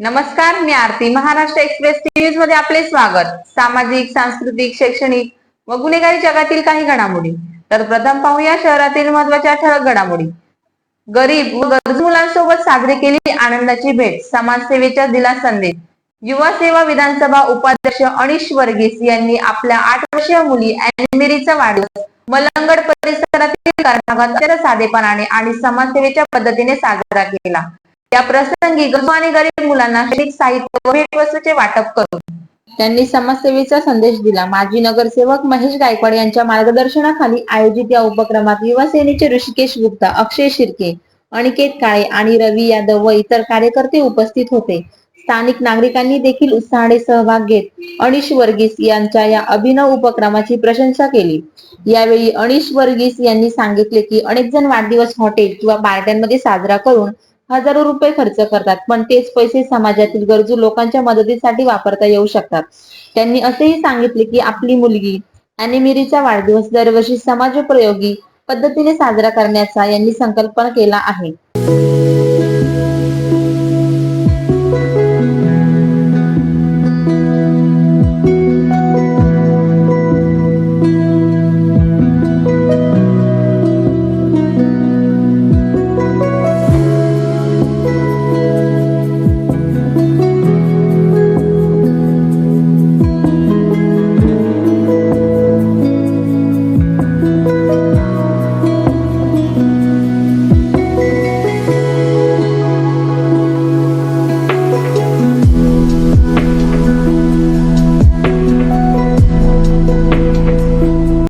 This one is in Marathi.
नमस्कार मी आरती. महाराष्ट्र एक्सप्रेस न्यूजमध्ये आपले स्वागत. सामाजिक सांस्कृतिक शैक्षणिक व गुन्हेगारी जगातील काही घडामोडी. तर प्रथम पाहूया शहरातील महत्त्वाच्या ठळक घडामोडी. गरीब व गरजू मुलांसोबत साजरी केली आनंदाची भेट. समाजसेवेच्या दिला संदेश. युवा सेवा विधानसभा उपाध्यक्ष अनिश वर्गीस यांनी आपल्या आठ वर्षीय मुली अँडमेरीचा वाढदिवस मलंगड परिसरातील साधेपणाने आणि समाजसेवेच्या पद्धतीने साजरा केला. या प्रसंगी गरजू आणि गरीब मुलांना शैक्षणिक साहित्य व भेटवस्तूचे वाटप करून. त्यांनी समाजसेवेचा संदेश दिला. माजी नगरसेवक महेश गायकवाड यांच्या मार्गदर्शनाखाली आयोजित या उपक्रमात युवा सेनेचे ऋषिकेश गुप्ता अक्षय शिर्के अनिकेत काळे आणि रवी यादव व इतर कार्यकर्ते उपस्थित होते. स्थानिक नागरिकांनी देखील उत्साहाने सहभाग घेत अनिश वर्गीस यांच्या या अभिनव उपक्रमाची प्रशंसा केली. यावेळी अनिश वर्गीस यांनी सांगितले की अनेक जण वाढदिवस हॉटेल किंवा पार्ट्यांमध्ये साजरा करून हजारो रुपये खर्च करतात. पण तेच पैसे समाजातील गरजू लोकांच्या मदतीसाठी वापरता येऊ शकतात. त्यांनी असेही सांगितले की आपली मुलगी अॅनिमिरीचा वाढदिवस दरवर्षी समाजोपयोगी पद्धतीने साजरा करण्याचा यांनी संकल्पना केला आहे.